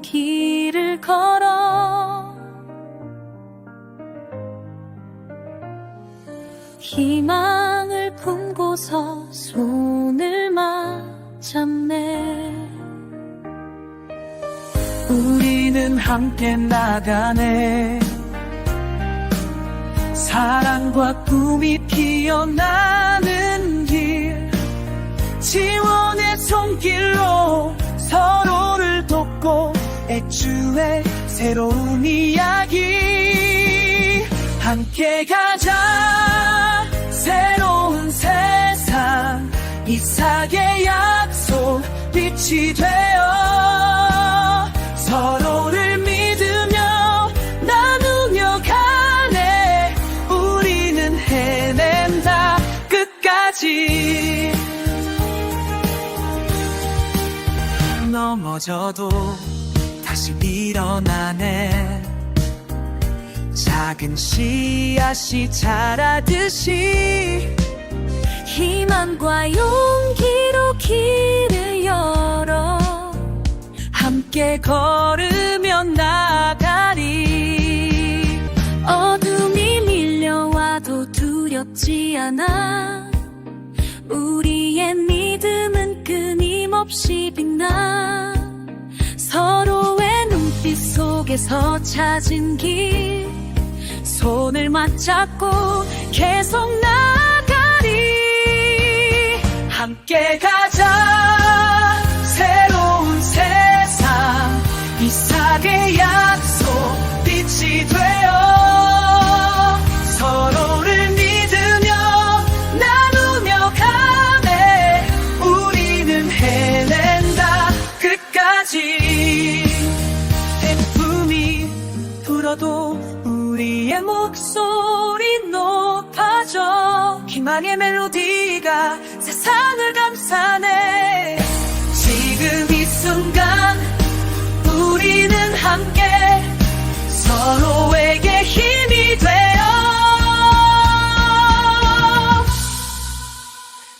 길을 걸어. 희망을 품고서 손을 맞잡네. 우리는 함께 나가네. 사랑과 꿈이 피어나는 길. 지원의 손길로 애주의 새로운 이야기. 함께 가자. 새로운 세상. 이삭의 약속 빛이 되어 서로를 믿으며 나누며 가네. 우리는 해낸다. 끝까지. 넘어져도 다시 일어나네. 작은 씨앗이 자라듯이 희망과 용기로 길을 열어. 함께 걸으며 나가리. 어둠이 밀려와도 두렵지 않아. 우리의 믿음은 끊임없이 빛 속에서 찾은 길. 손을 맞잡고 계속 나가리. 함께 가자 불어도 우리의 목소리 높아져. 희망의 멜로디가 세상을 감싸네. 지금 이 순간 우리는 함께 서로에게 힘이 되어.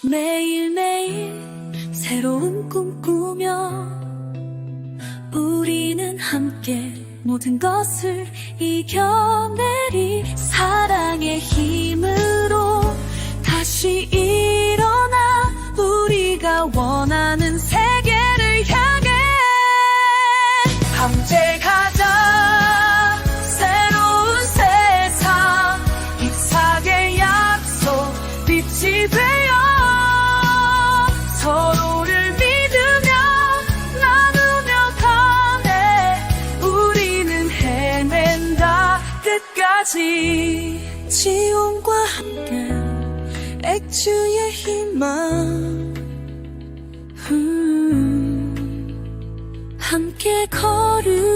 매일매일 새로운 꿈 꾸며 우리는 함께 모든 것을 이겨내리 사 끝까지 지원과 함께 액주의 희망. 음, 함께 걸으